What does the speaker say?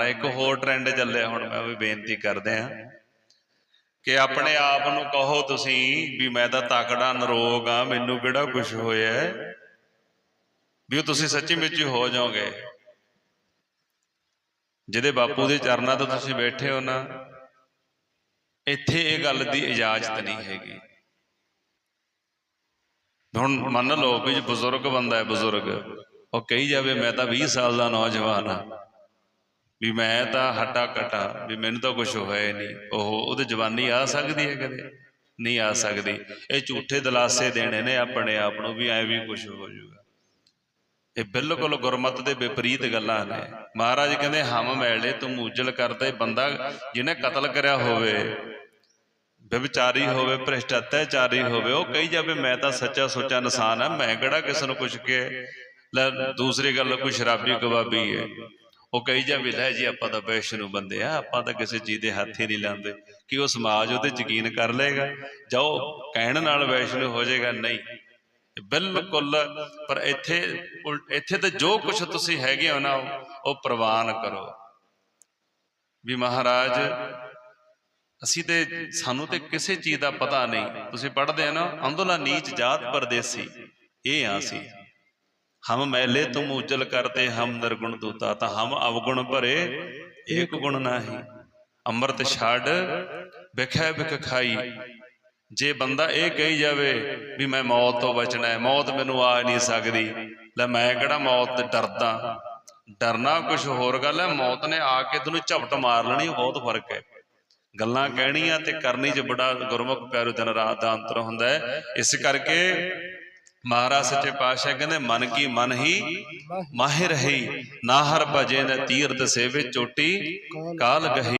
ਕਰਨਾ, ਇੱਕ ਹੋਰ ਟ੍ਰੈਂਡ ਚੱਲਿਆ, ਹੁਣ ਮੈਂ ਵੀ ਬੇਨਤੀ ਕਰਦੇ ਆ ਕਿ ਆਪਣੇ ਆਪ ਨੂੰ ਕਹੋ ਤੁਸੀਂ ਵੀ ਮੈਂ ਤਾਂ ਤਕੜਾ, ਨਰੋਗ ਆ ਮੈਨੂੰ ਕਿਹੜਾ ਕੁਝ ਹੋਇਆ ਵੀ ਉਹ ਤੁਸੀਂ ਸੱਚੀ ਮੁੱਚੀ ਹੋ ਜਾਓਗੇ। ਜਿਹਦੇ ਬਾਪੂ ਦੇ ਚਰਨਾਂ ਤੋਂ ਤੁਸੀਂ ਬੈਠੇ ਹੋ ਨਾ, ਇੱਥੇ ਇਹ ਗੱਲ ਦੀ ਇਜਾਜ਼ਤ ਨਹੀਂ ਹੈਗੀ। ਹੁਣ ਮੰਨ ਲਓ ਵੀ ਬਜ਼ੁਰਗ ਬੰਦਾ ਹੈ, ਬਜ਼ੁਰਗ, ਉਹ ਕਹੀ ਜਾਵੇ, ਮੈਂ ਤਾਂ 20 ਸਾਲ ਦਾ ਨੌਜਵਾਨ ਆ ਵੀ ਮੈਂ ਤਾਂ ਹਟਾ ਕਟਾ, ਵੀ ਮੈਨੂੰ ਤਾਂ ਕੁਝ ਹੋਇਆ ਨਹੀਂ। ਉਹ ਉਹਦੇ ਜਵਾਨੀ ਆ ਸਕਦੀ ਹੈ ਕਦੇ? ਨਹੀਂ ਆ ਸਕਦੀ। ਇਹ ਝੂਠੇ ਦਲਾਸੇ ਦੇਣੇ ਨੇ ਆਪਣੇ ਆਪ ਨੂੰ ਵੀ ਐ ਵੀ ਕੁਝ ਹੋ ਜਾਊਗਾ। ਇਹ ਬਿਲਕੁਲ ਗੁਰਮਤ ਦੇ ਵਿਪਰੀਤ ਗੱਲਾਂ ਨੇ। ਮਹਾਰਾਜ ਕਹਿੰਦੇ, ਹਮ ਮੈਲੇ, ਤੂੰ ਉਜਲ ਕਰਦੇ ਬੰਦਾ ਜਿਹਨੇ ਕਤਲ ਕਰਿਆ ਹੋਵੇ, ਵਿਵਚਾਰੀ ਹੋਵੇ ਭ੍ਰਿਸ਼ਟ ਅਤਿਆਚਾਰੀ ਹੋਵੇ, ਉਹ ਕਹੀ ਜਾਵੇ, ਮੈਂ ਤਾਂ ਸੱਚਾ ਸੁੱਚਾ ਇਨਸਾਨ ਆ ਮੈਂ ਕਿਹੜਾ ਕਿਸੇ ਨੂੰ ਕੁਛ ਕੇ ਲੈ, ਦੂਸਰੀ ਗੱਲ, ਕੋਈ ਸ਼ਰਾਬੀ ਕਬਾਬੀ ਹੈ ਉਹ ਕਹੀ ਜਾਵੇ ਲੈ ਜੀ ਆਪਾਂ ਤਾਂ ਵੈਸ਼ਨੂ ਬੰਦੇ ਆ, ਆਪਾਂ ਤਾਂ ਕਿਸੇ ਚੀਜ਼ ਦੇ ਹੱਥ ਹੀ ਨਹੀਂ ਲਾਉਂਦੇ। ਕਿ ਉਹ ਸਮਾਜ ਉਹਦੇ ਯਕੀਨ ਕਰ ਲਏਗਾ, ਜਾਂ ਉਹ ਕਹਿਣ ਨਾਲ ਵੈਸ਼ਨੂ ਹੋ ਜਾਏਗਾ, ਨਹੀਂ। ਬਿਲਕੁਲ, ਪਰ ਇੱਥੇ ਉਲ- ਇੱਥੇ ਤੇ ਜੋ ਕੁਝ ਤੁਸੀਂ ਹੈਗੇ ਹੋ ਨਾ, ਉਹ ਪ੍ਰਵਾਨ ਕਰੋ। ਵੀ ਮਹਾਰਾਜ, ਅਸੀਂ ਤੇ, ਸਾਨੂੰ ਤੇ ਕਿਸੇ ਚੀਜ਼ ਦਾ ਪਤਾ ਨਹੀਂ। ਤੁਸੀਂ ਪੜ੍ਹਦੇ ਆ ਨਾ ਅੰਦੋਲਾ ਨੀਚ ਜਾਤ ਪਰਦੇਸੀ। ਇਹ ਆ ਸੀ ਹਮ ਮੈਲੇ ਤੁਮ ਉਜਲ ਕਰਤੇ ਹਮ ਨਿਰਗੁਣ ਦੂਤਾ, ਤਾਂ ਹਮ ਅਵਗੁਣ ਭਰੇ, ਏਕ ਗੁਣ ਨਾਹੀ। ਅੰਮ੍ਰਿਤ ਛੱਡ, ਵਿਖੈ ਵਿਖ ਖਾਈ। ਜੇ ਬੰਦਾ ਇਹ ਕਹੀ ਜਾਵੇ ਵੀ ਮੈਂ ਮੌਤ ਤੋਂ ਬਚਣਾ ਹੈ, ਮੌਤ ਮੈਨੂੰ ਆ ਨਹੀਂ ਸਕਦੀ, ਲੈ ਮੈਂ ਕਿਹੜਾ ਮੌਤ ਤੇ ਡਰਦਾ? ਡਰਨਾ ਕੁਝ ਹੋਰ ਗੱਲ ਹੈ, ਮੌਤ ਨੇ ਆ ਕੇ ਤੈਨੂੰ ਝਪਟ ਮਾਰ ਲੈਣੀ ਬਹੁਤ ਫ਼ਰਕ ਹੈ। ਗੱਲਾਂ ਕਹਿਣੀਆਂ ਤੇ ਕਰਨੀ 'ਚ ਬੜਾ ਗੁਰਮੁਖ ਪਿਆਰੇ ਦਿਨ ਰਾਤ ਦਾ ਅੰਤਰ ਹੁੰਦਾ ਹੈ। ਇਸ ਕਰਕੇ ਮਹਾਰਾਜ ਸੱਚੇ ਪਾਤਸ਼ਾਹ ਕਹਿੰਦੇ, ਮਨ ਕੀ ਮਨ ਹੀ ਮਾਹਿਰ ਰਹੀ ਨਾਹਰ ਭਜੇ, ਨ ਤੀਰਤ ਸੇਵੇ ਚੋਟੀ, ਕਾਲ ਗਹੀ।